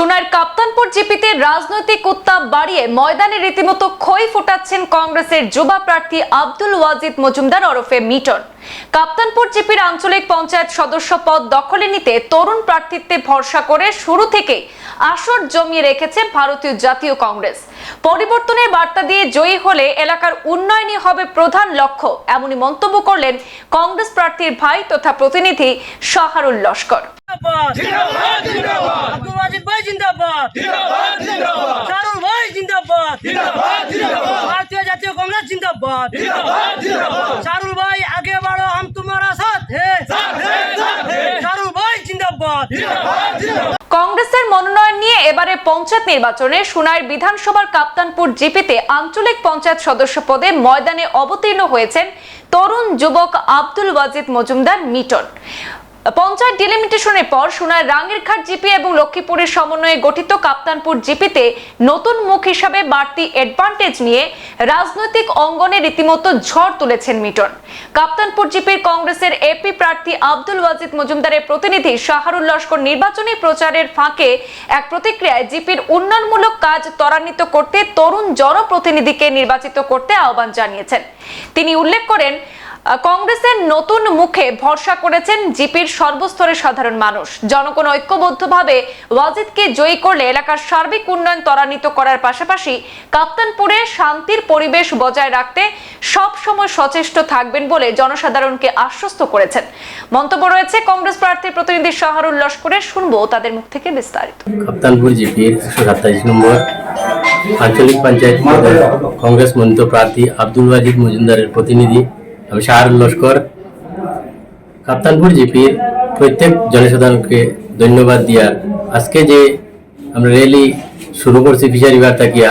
সোনার কাপ্তানপুর জিপিতে রাজনৈতিক উত্তাপ বাড়িয়ে ময়দানে রীতিমতো খই ফোটাচ্ছেন কংগ্রেসের যুবা প্রার্থী আব্দুল ওয়াজিদ মজুমদার ওরফে মিটন। কাপ্তানপুর জিপির আঞ্চলিক পঞ্চায়েত সদস্য পদ দখলে নিতে তরুণ প্রার্থিত্বে ভরসা করে শুরু থেকে আসর জমিয়ে রেখেছে ভারতীয় জাতীয় কংগ্রেস। পরিবর্তনের বার্তা দিয়ে জয়ী হলে এলাকার উন্নয়নই হবে প্রধান লক্ষ্য, এমনই মন্তব্য করলেন কংগ্রেস প্রার্থীর ভাই তথা প্রতিনিধি শাহারুল লস্কর। ভাই আগে বাড়ো আম কংগ্রেসের মনোনয়ন নিয়ে এবারে পঞ্চায়েত নির্বাচনে সুনাইর বিধানসভার কাপ্তানপুর জিপিতে আঞ্চলিক পঞ্চায়েত সদস্য পদে ময়দানে অবতীর্ণ হয়েছেন তরুণ যুবক আব্দুল ওয়াজিদ মজুমদার মিটন। পঞ্চায়েত ডিলিমিটেশনের পর সুনার রাঙ্গিরঘাট জিপি এবং লক্ষ্মীপুরের সমন্বয়ে গঠিত কাপ্তানপুর জিপিতে নতুন মুখ হিসাবে বাড়তি অ্যাডভান্টেজ নিয়ে রাজনৈতিক অঙ্গনে রীতিমতো ঝড় তুলেছেন মিটন। কাপ্তানপুর জিপির কংগ্রেসের এপি প্রার্থী আব্দুল ওয়াজিদ মজুমদারের প্রতিনিধি শাহরুল লস্কর নির্বাচনী প্রচারের ফাঁকে এক প্রতিক্রিয়ায় জিপির উন্নয়নমূলক কাজ ত্বরান্বিত করতে তরুণ জনপ্রতিনিধিকে নির্বাচিত করতে আহ্বান জানিয়েছেন। তিনি উল্লেখ করেন কংগ্রেসের নতুন মুখে ভরসা করেছেন জিপির সর্বস্তরের সাধারণ মানুষ। জনগণ ঐক্যবদ্ধভাবে ওয়াজিদকে জয়ী করলে এলাকার সার্বিক উন্নয়ন ত্বরান্বিত করার পাশাপাশি কাপ্তানপুরে শান্তির পরিবেশ বজায় রাখতে সব সময় সচেষ্ট থাকবেন বলে জনসাধারণকে আশ্বস্ত করেছেন। মন্তব্য রয়েছে, কংগ্রেস প্রার্থীর প্রতিনিধি শাহরুল লস্করের শুনব তাদের মুখ থেকে বিস্তারিত। কাপ্তানপুর জিপির সাতাইশ নম্বর আঞ্চলিক পঞ্চায়েত কংগ্রেস মনোনীত প্রার্থী আব্দুল ওয়াজিদ মজুমদারের প্রতিনিধি আমি শাহরুল লস্কর কাপ্তানপুর জিপির প্রত্যেক জনসাধারণকে ধন্যবাদ দিয়া আজকে যে আমরা র্যালি শুরু করছি ফিশারি বার্তা কিয়া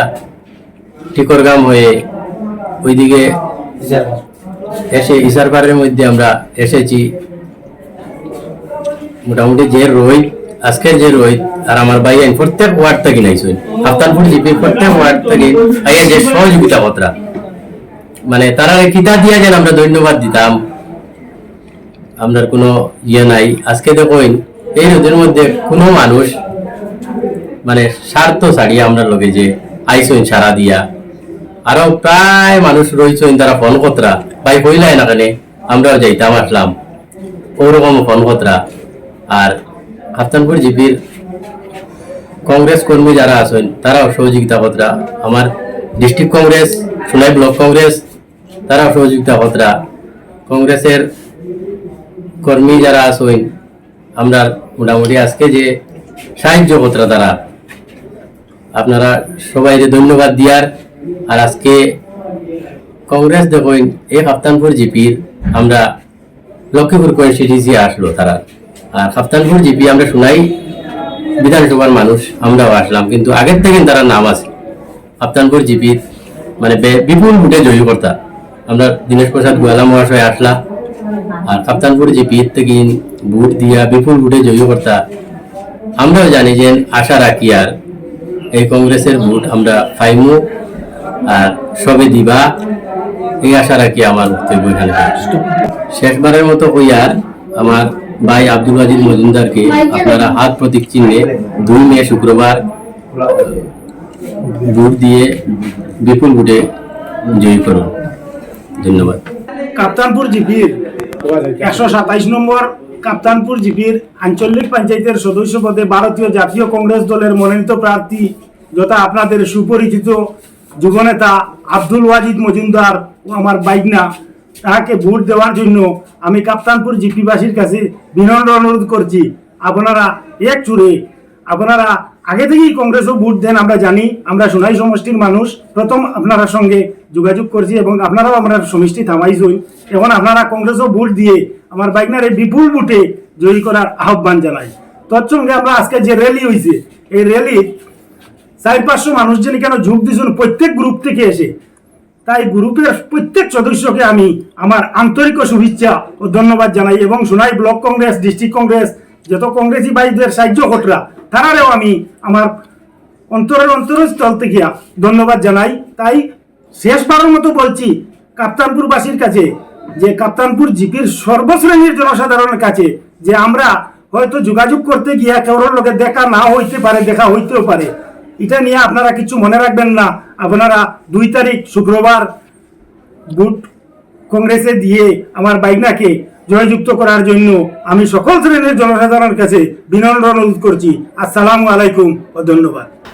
টিকরগাম হয়ে ওইদিকে এসে ইসারপাড়ের মধ্যে আমরা এসেছি। মোটামুটি যে রোহিত, আজকের যে রোহিত আর আমার ভাই প্রত্যেক ওয়ার্ড থেকে নাইছেন। আফতানপুর জিপি প্রত্যেক ওয়ার্ড থেকে আইয়া যে সহযোগিতা পত্রা মানে তারা কিতা দিয়া যেন আমরা ধন্যবাদ দিতাম। আমরা কোনো ইয়ে নাই। আজকে দেখুন এই রোদের মধ্যে কোনো মানুষ মানে স্বার্থ ছাড়িয়ে আমরা লগে যে আইসইন সারা দিয়া। আরও প্রায় মানুষ রয়েছেন তারা ফোন কতরা। ভাই কইলাই না কেন? আমরাও যাইতাম, আসলাম। ওরকম ফোন কতরা। আর কাপ্তানপুর জিপির কংগ্রেস কর্মী যারা আছেন, তারাও সহযোগিতা কতরা। আমার ডিস্ট্রিক্ট কংগ্রেস, সোনাই ব্লক কংগ্রেস তারাও সহযোগিতা কতরা কংগ্রেসের কর্মী যারা আছেন, আমরা মোটামুটি আজকে যে সাহায্য কতরা তারা, আপনারা সবাই ধন্যবাদ দিয়ার। আর আজকে কংগ্রেস দেখুন, এই কাপ্তানপুর জিপির আমরা লক্ষ্মীপুর কনস্টিটিউন্সি আসলো তারা। আর কাপ্তানপুর জিপি আমরা শুনাই, বিধানসভার মানুষ আমরাও আসলাম, কিন্তু আগের থেকে তারা নাম আছে। কাপ্তানপুর জিপির মানে বিপুল ভোটে জয়ী কর্তা। আমরা দীনেশ প্রসাদ গোয়ালা মহাশয় আসলা আর কাপ্তানপুর জিপির থেকে বুট দিয়া বিপুল ভোটে জয়ী কর্তা আমরাও জানি যে আশা রাখি আর। এই কংগ্রেসের বুট আমরা পাইমু আর সবে দিবা, এই আশা রাখি আমার বক্তব্য এখানে শেষবারের মতো ওই আর আমার ভাই আব্দুল আজিজ মজুমদারকে আপনারা হাত প্রতীক চিহ্নে দুই মে শুক্রবার ভোট দিয়ে বিপুল ভোটে জয়ী করুন। ধন্যবাদ। কাপ্তানপুর জিপির একশো সাতাইশ নম্বর কাপ্তানপুর জিপির আঞ্চলিক পঞ্চায়েতের সদস্য পদে ভারতীয় জাতীয় কংগ্রেস দলের মনোনীত প্রার্থী যথা আপনাদের সুপরিচিত যুবনেতা আব্দুল ওয়াজিদ মজুমদার ও আমার বাইকনা, তাহাকে ভোট দেওয়ার জন্য আমি কাপ্তানপুর জিপিবাসীর কাছে বিনম্র অনুরোধ করছি। আপনারা এক চুরে, আপনারা আগে থেকেই কংগ্রেসও ভোট দেন, আমরা জানি, আমরা সোনাই সমষ্টির মানুষ। প্রথম আপনারা সঙ্গে যোগাযোগ করছি এবং আপনারাও আমরা সমষ্টি থামাইছই এখন আপনারা কংগ্রেসও ভোট দিয়ে আমার বাইকনারে বিপুল ভোটে জয়ী করার আহ্বান জানাই। তৎসঙ্গে আমরা আজকে যে র্যালি হয়েছে এই র্যালি চার, পাঁচশো মানুষ যেন কেন যোগ দিয়েছেন? প্রত্যেক গ্রুপ থেকে এসে। তাই গ্রুপের প্রত্যেক সদস্যকে আমি আমার আন্তরিক শুভেচ্ছা ও ধন্যবাদ জানাই এবং সোনাই ব্লক কংগ্রেস, ডিস্ট্রিক্ট কংগ্রেস, যত কংগ্রেসী ভাইদের সাহায্য কটরা তারারেও আমি আমার অন্তরের অন্তরস্থল থেকে ধন্যবাদ জানাই। তাই শেষবারের মতো বলছি কাপ্তানপুরবাসীর কাছে যে কাপ্তানপুর জিপির সর্বশ্রেণীর জনসাধারণের কাছে যে আমরা হয়তো যোগাযোগ করতে গিয়া কারোর লোকে দেখা না হইতে পারে, দেখা হইতেও পারে। এটা নিয়ে আপনারা কিছু মনে রাখবেন না। আপনারা দুই তারিখ শুক্রবার ভোট কংগ্রেসে দিয়ে আমার বাইকনাকে জয়যুক্ত করার জন্য আমি সকল শ্রেণির জনসাধারণের কাছে বিনম্র অনুরোধ করছি। আসসালামু আলাইকুম ও ধন্যবাদ।